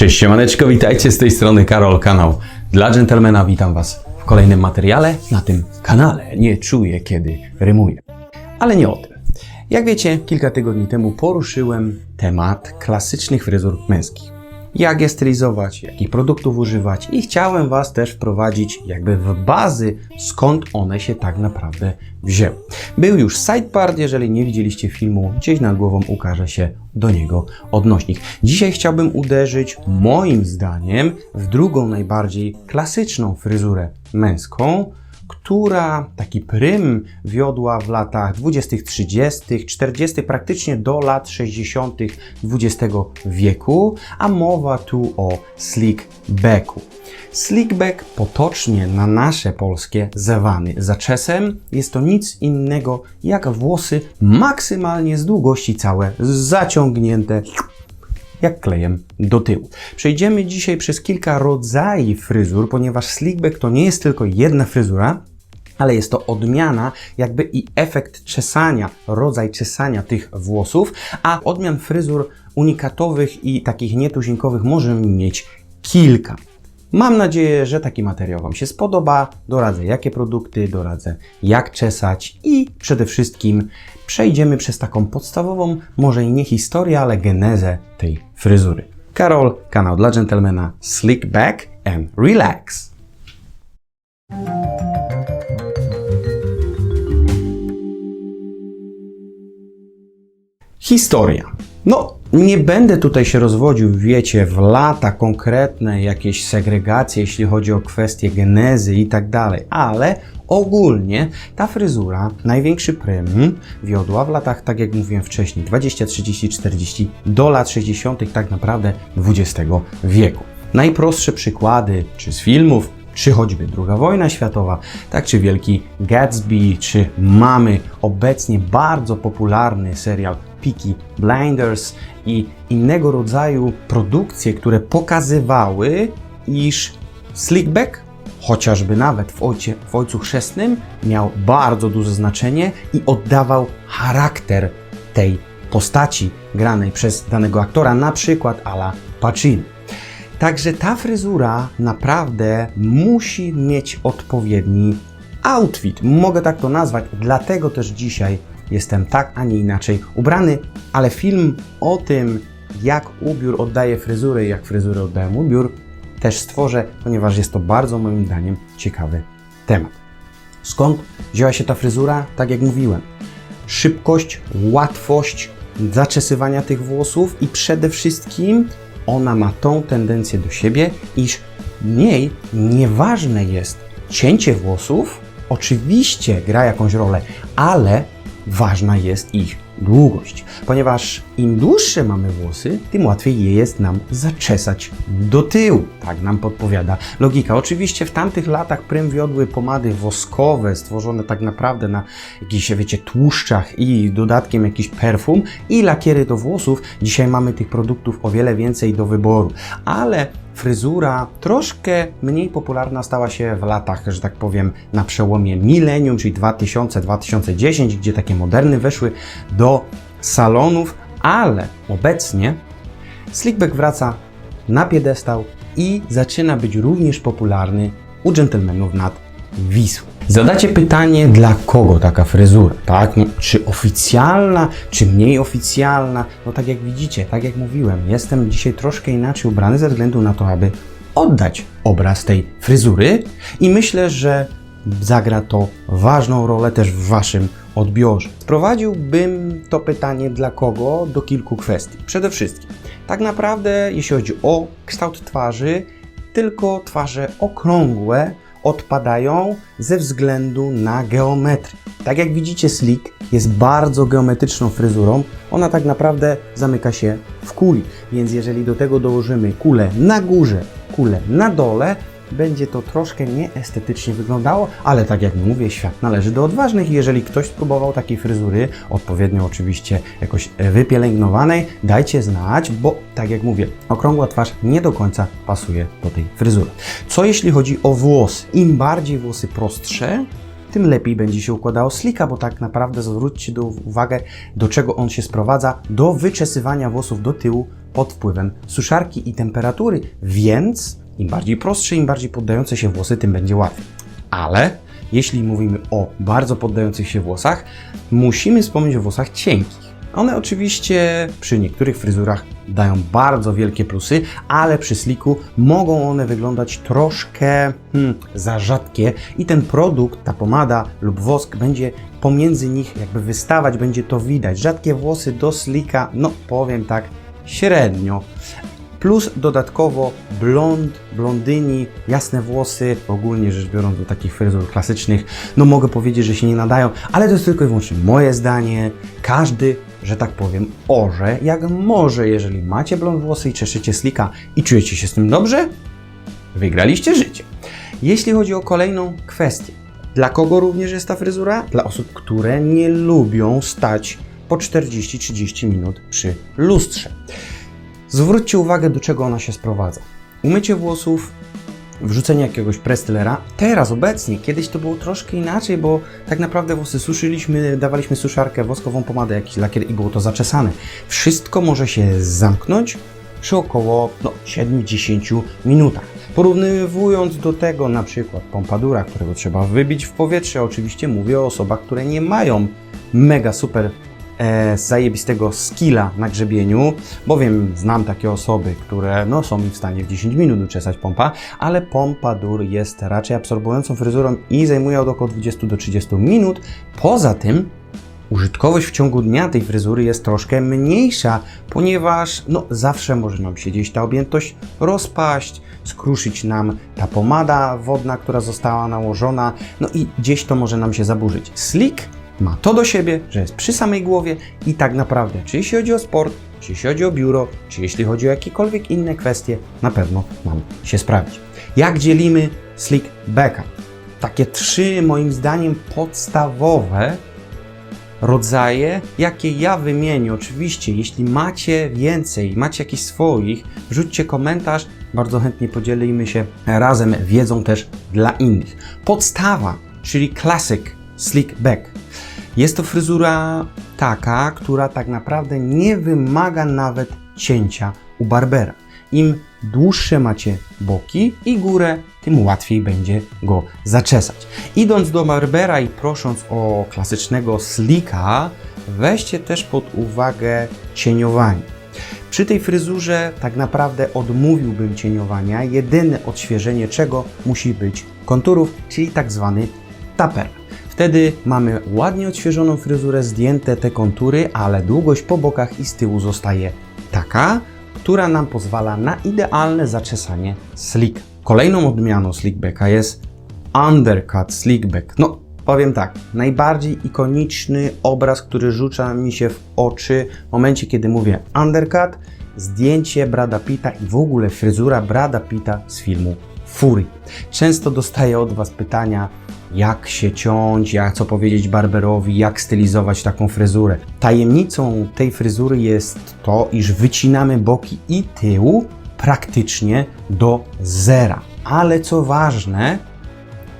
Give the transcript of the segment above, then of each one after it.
Cześć, siemaneczko, witajcie z tej strony Karol, kanał dla dżentelmena. Witam Was w kolejnym materiale na tym kanale. Nie czuję, kiedy rymuję. Ale nie o tym. Jak wiecie, kilka tygodni temu poruszyłem temat klasycznych fryzur męskich. Jak je stylizować, jakich produktów używać i chciałem Was też wprowadzić jakby w bazy, skąd one się tak naprawdę wzięły. Był już sidepart, jeżeli nie widzieliście filmu, gdzieś nad głową ukaże się do niego odnośnik. Dzisiaj chciałbym uderzyć, moim zdaniem, w drugą najbardziej klasyczną fryzurę męską, która taki prym wiodła w latach 20., 30., 40., praktycznie do lat 60. XX wieku, a mowa tu o slickbacku. Slickback potocznie na nasze polskie zawany zaczesem jest to nic innego jak włosy maksymalnie z długości całe zaciągnięte jak klejem do tyłu. Przejdziemy dzisiaj przez kilka rodzajów fryzur, ponieważ slickback to nie jest tylko jedna fryzura, ale jest to odmiana, jakby i efekt czesania, rodzaj czesania tych włosów, a odmian fryzur unikatowych i takich nietuzinkowych możemy mieć kilka. Mam nadzieję, że taki materiał Wam się spodoba. Doradzę, jakie produkty, doradzę, jak czesać i przede wszystkim przejdziemy przez taką podstawową, może i nie historię, ale genezę tej fryzury. Karol, kanał dla dżentelmena Slick Back and Relax. Historia. No, nie będę tutaj się rozwodził, wiecie, w lata konkretne, jakieś segregacje, jeśli chodzi o kwestie genezy i tak dalej, ale ogólnie ta fryzura, największy prym, wiodła w latach, tak jak mówiłem wcześniej, 20, 30, 40 do lat 60. tak naprawdę XX wieku. Najprostsze przykłady, czy z filmów, czy choćby II wojna światowa, tak czy Wielki Gatsby, czy mamy obecnie bardzo popularny serial Peaky Blinders i innego rodzaju produkcje, które pokazywały, iż slickback, chociażby nawet w, ojcie, w Ojcu Chrzestnym, miał bardzo duże znaczenie i oddawał charakter tej postaci granej przez danego aktora, na przykład Ala Pacino. Także ta fryzura naprawdę musi mieć odpowiedni outfit. Mogę tak to nazwać, dlatego też dzisiaj jestem tak, a nie inaczej ubrany, ale film o tym, jak ubiór oddaje fryzurę i jak fryzurę oddają ubiór, też stworzę, ponieważ jest to bardzo moim zdaniem ciekawy temat. Skąd wzięła się ta fryzura? Tak jak mówiłem, szybkość, łatwość zaczesywania tych włosów i przede wszystkim ona ma tą tendencję do siebie, iż w niej nieważne jest cięcie włosów, oczywiście gra jakąś rolę, ale ważna jest ich długość, ponieważ im dłuższe mamy włosy, tym łatwiej je jest nam zaczesać do tyłu. Tak nam podpowiada logika. Oczywiście w tamtych latach prym wiodły pomady woskowe, stworzone tak naprawdę na jakichś, wiecie, tłuszczach i dodatkiem jakiś perfum i lakiery do włosów. Dzisiaj mamy tych produktów o wiele więcej do wyboru, ale fryzura troszkę mniej popularna stała się w latach, że tak powiem, na przełomie milenium, czyli 2000-2010, gdzie takie moderny weszły do salonów, ale obecnie slickback wraca na piedestał i zaczyna być również popularny u dżentelmenów nad Wisłą. Zadacie pytanie, dla kogo taka fryzura, tak? No, czy oficjalna, czy mniej oficjalna? No tak jak widzicie, tak jak mówiłem, jestem dzisiaj troszkę inaczej ubrany ze względu na to, aby oddać obraz tej fryzury i myślę, że zagra to ważną rolę też w Waszym odbiorze. Sprowadziłbym to pytanie dla kogo do kilku kwestii. Przede wszystkim, tak naprawdę, jeśli chodzi o kształt twarzy, tylko twarze okrągłe odpadają ze względu na geometrię. Tak jak widzicie, slick jest bardzo geometryczną fryzurą. Ona tak naprawdę zamyka się w kuli, więc jeżeli do tego dołożymy kulę na górze, kulę na dole, będzie to troszkę nieestetycznie wyglądało, ale tak jak mówię, świat należy do odważnych jeżeli ktoś spróbował takiej fryzury, odpowiednio oczywiście jakoś wypielęgnowanej, dajcie znać, bo tak jak mówię, okrągła twarz nie do końca pasuje do tej fryzury. Co jeśli chodzi o włosy? Im bardziej włosy prostsze, tym lepiej będzie się układało slika, bo tak naprawdę zwróćcie do uwagę, do czego on się sprowadza, do wyczesywania włosów do tyłu pod wpływem suszarki i temperatury, więc im bardziej prostsze, im bardziej poddające się włosy, tym będzie łatwiej. Ale jeśli mówimy o bardzo poddających się włosach, musimy wspomnieć o włosach cienkich. One oczywiście przy niektórych fryzurach dają bardzo wielkie plusy, ale przy sliku mogą one wyglądać troszkę hmm, za rzadkie i ten produkt, ta pomada lub wosk będzie pomiędzy nich jakby wystawać, będzie to widać. Rzadkie włosy do slika, no powiem tak, średnio. Plus dodatkowo blond, blondyni, jasne włosy, ogólnie rzecz biorąc do takich fryzur klasycznych, no mogę powiedzieć, że się nie nadają, ale to jest tylko i wyłącznie moje zdanie. Każdy, że tak powiem, orze jak może. Jeżeli macie blond włosy i czeszycie slika i czujecie się z tym dobrze, wygraliście życie. Jeśli chodzi o kolejną kwestię, dla kogo również jest ta fryzura? Dla osób, które nie lubią stać po 40-30 minut przy lustrze. Zwróćcie uwagę, do czego ona się sprowadza. Umycie włosów, wrzucenie jakiegoś prestylera. Teraz, obecnie, kiedyś to było troszkę inaczej, bo tak naprawdę włosy suszyliśmy, dawaliśmy suszarkę, woskową pomadę, jakiś lakier i było to zaczesane. Wszystko może się zamknąć przy około no, 7-10 minutach. Porównywując do tego na przykład pompadura, którego trzeba wybić w powietrze, oczywiście mówię o osobach, które nie mają mega super e, zajebistego skilla na grzebieniu, bowiem znam takie osoby, które no, są w stanie w 10 minut uczesać pompa, ale pompadur jest raczej absorbującą fryzurą i zajmuje od około 20 do 30 minut. Poza tym użytkowość w ciągu dnia tej fryzury jest troszkę mniejsza, ponieważ no, zawsze może nam się gdzieś ta objętość rozpaść, skruszyć nam ta pomada wodna, która została nałożona, no i gdzieś to może nam się zaburzyć. Slick ma to do siebie, że jest przy samej głowie i tak naprawdę, czy jeśli chodzi o sport, czy jeśli chodzi o biuro, czy jeśli chodzi o jakiekolwiek inne kwestie, na pewno nam się sprawdzi. Jak dzielimy slick backup? Takie trzy, moim zdaniem, podstawowe rodzaje, jakie ja wymienię. Oczywiście, jeśli macie więcej, macie jakiś swoich, wrzućcie komentarz, bardzo chętnie podzielimy się razem wiedzą też dla innych. Podstawa, czyli classic slick back. Jest to fryzura taka, która tak naprawdę nie wymaga nawet cięcia u barbera. Im dłuższe macie boki i górę, tym łatwiej będzie go zaczesać. Idąc do barbera i prosząc o klasycznego slika, weźcie też pod uwagę cieniowanie. Przy tej fryzurze tak naprawdę odmówiłbym cieniowania. Jedyne odświeżenie czego musi być konturów, czyli tak zwany taper. Wtedy mamy ładnie odświeżoną fryzurę, zdjęte te kontury, ale długość po bokach i z tyłu zostaje taka, która nam pozwala na idealne zaczesanie slick. Kolejną odmianą slickbacka jest undercut slickback. No, powiem tak, najbardziej ikoniczny obraz, który rzuca mi się w oczy w momencie, kiedy mówię undercut, zdjęcie Brada Pitta i w ogóle fryzura Brada Pitta z filmu Fury. Często dostaję od Was pytania, jak się ciąć, jak co powiedzieć barberowi, jak stylizować taką fryzurę. Tajemnicą tej fryzury jest to, iż wycinamy boki i tył praktycznie do zera. Ale co ważne,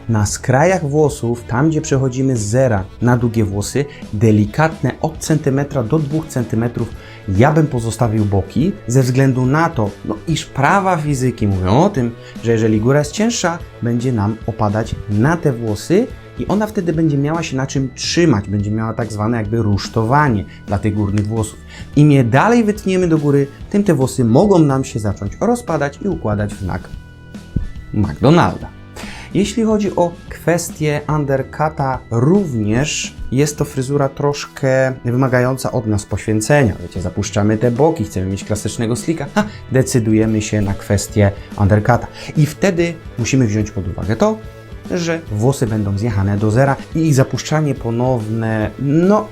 na skrajach włosów, tam gdzie przechodzimy z zera na długie włosy, delikatne od centymetra do 2 centymetrów, ja bym pozostawił boki, ze względu na to, no, iż prawa fizyki mówią o tym, że jeżeli góra jest cięższa, będzie nam opadać na te włosy i ona wtedy będzie miała się na czym trzymać, będzie miała tak zwane jakby rusztowanie dla tych górnych włosów. Im je dalej wytniemy do góry, tym te włosy mogą nam się zacząć rozpadać i układać w znak McDonalda. Jeśli chodzi o kwestię undercuta, również jest to fryzura troszkę wymagająca od nas poświęcenia. Wiecie, zapuszczamy te boki, chcemy mieć klasycznego slicka, ha, decydujemy się na kwestię undercuta. I wtedy musimy wziąć pod uwagę to, że włosy będą zjechane do zera i ich zapuszczanie ponowne, no,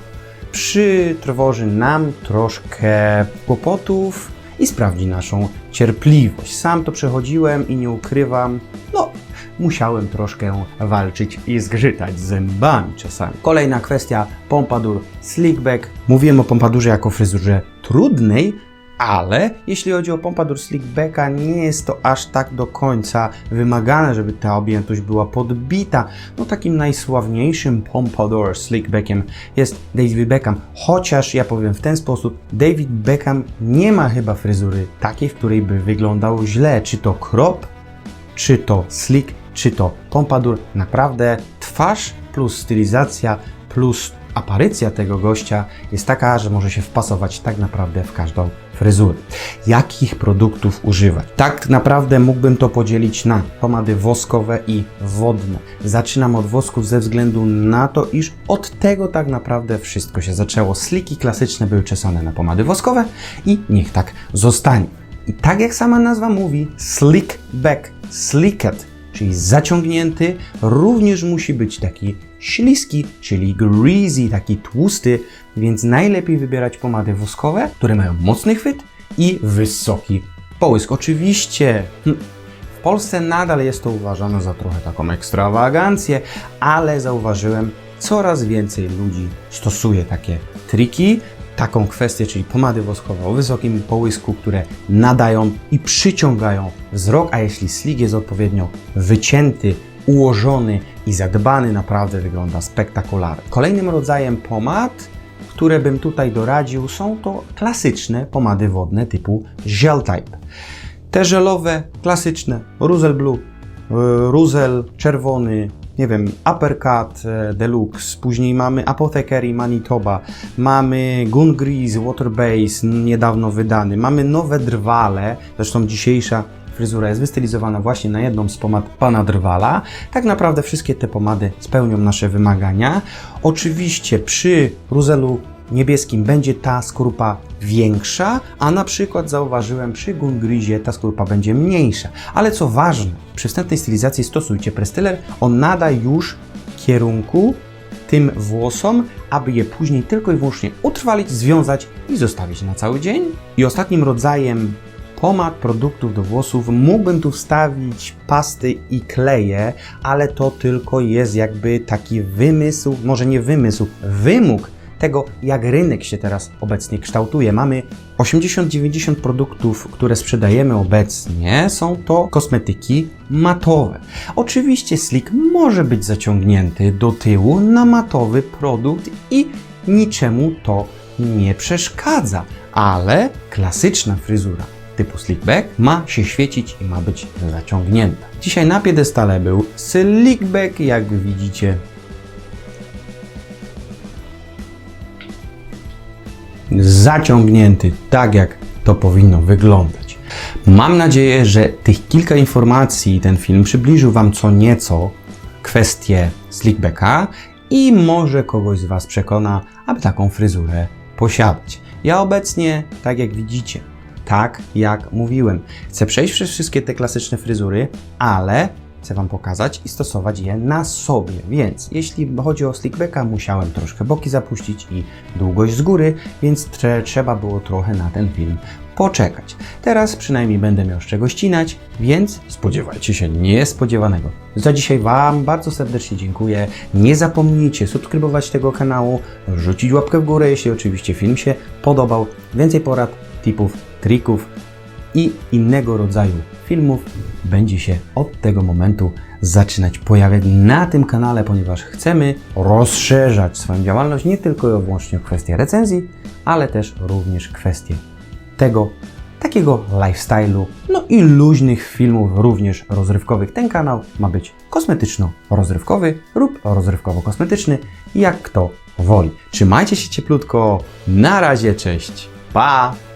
przytrwoży nam troszkę kłopotów i sprawdzi naszą cierpliwość. Sam to przechodziłem i nie ukrywam, no, musiałem troszkę walczyć i zgrzytać zębami czasami. Kolejna kwestia, pompadur slickback. Mówiłem o pompadurze jako fryzurze trudnej, Ale jeśli chodzi o pompadour slickbacka, nie jest to aż tak do końca wymagane, żeby ta objętość była podbita. No takim najsławniejszym pompadour slickbackiem jest David Beckham. Chociaż ja powiem w ten sposób, David Beckham nie ma chyba fryzury takiej, w której by wyglądał źle. Czy to crop, czy to slick, czy to pompadour. Naprawdę twarz plus stylizacja plus aparycja tego gościa jest taka, że może się wpasować tak naprawdę w każdą fryzurę. Jakich produktów używać? Tak naprawdę mógłbym to podzielić na pomady woskowe i wodne. Zaczynam od wosków ze względu na to, iż od tego tak naprawdę wszystko się zaczęło. Sliki klasyczne były czesane na pomady woskowe i niech tak zostanie. I tak jak sama nazwa mówi, slick back, slicked, czyli zaciągnięty, również musi być taki śliski, czyli greasy, taki tłusty, więc najlepiej wybierać pomady woskowe, które mają mocny chwyt i wysoki połysk. Oczywiście hm, w Polsce nadal jest to uważane za trochę taką ekstrawagancję, ale zauważyłem, coraz więcej ludzi stosuje takie triki, taką kwestię, czyli pomady woskowe o wysokim połysku, które nadają i przyciągają wzrok, a jeśli slik jest odpowiednio wycięty, ułożony i zadbany, naprawdę wygląda spektakularnie. Kolejnym rodzajem pomad, które bym tutaj doradził, są to klasyczne pomady wodne typu gel type. Te żelowe, klasyczne, Ruzel Blue, Ruzel czerwony, nie wiem, Uppercut e, Deluxe, później mamy Apothecary Manitoba, mamy Gun Grease Water Base, niedawno wydany, mamy nowe drwale, zresztą dzisiejsza fryzura jest wystylizowana właśnie na jedną z pomad pana Drwala. Tak naprawdę wszystkie te pomady spełnią nasze wymagania. Oczywiście przy Ruzelu niebieskim będzie ta skorupa większa, a na przykład zauważyłem przy Gungrizie ta skorupa będzie mniejsza. Ale co ważne, przy wstępnej stylizacji stosujcie prestyler, on nada już kierunku tym włosom, aby je później tylko i wyłącznie utrwalić, związać i zostawić na cały dzień. I ostatnim rodzajem pomad, produktów do włosów mógłbym tu wstawić pasty i kleje, ale to tylko jest jakby taki wymysł, może nie wymysł, wymóg tego, jak rynek się teraz obecnie kształtuje. Mamy 80-90 produktów, które sprzedajemy obecnie, są to kosmetyki matowe. Oczywiście slick może być zaciągnięty do tyłu na matowy produkt i niczemu to nie przeszkadza, ale klasyczna fryzura typu slickback ma się świecić i ma być zaciągnięta. Dzisiaj na piedestale był slickback, jak widzicie. Zaciągnięty, tak jak to powinno wyglądać. Mam nadzieję, że tych kilka informacji ten film przybliżył Wam co nieco kwestię slickbacka i może kogoś z Was przekona, aby taką fryzurę posiadać. Ja obecnie, tak jak widzicie, tak jak mówiłem. Chcę przejść przez wszystkie te klasyczne fryzury, ale chcę Wam pokazać i stosować je na sobie. Więc jeśli chodzi o slickbacka, musiałem troszkę boki zapuścić i długość z góry, więc trze trzeba było trochę na ten film poczekać. Teraz przynajmniej będę miał z czego ścinać, więc spodziewajcie się niespodziewanego. Za dzisiaj Wam bardzo serdecznie dziękuję. Nie zapomnijcie subskrybować tego kanału, rzucić łapkę w górę, jeśli oczywiście film się podobał. Więcej porad, tipów, trików i innego rodzaju filmów będzie się od tego momentu zaczynać pojawiać na tym kanale, ponieważ chcemy rozszerzać swoją działalność nie tylko i wyłącznie o kwestie recenzji, ale też również kwestie tego takiego lifestyle'u, no i luźnych filmów, również rozrywkowych. Ten kanał ma być kosmetyczno-rozrywkowy lub rozrywkowo-kosmetyczny, jak kto woli. Trzymajcie się cieplutko, na razie, cześć, pa!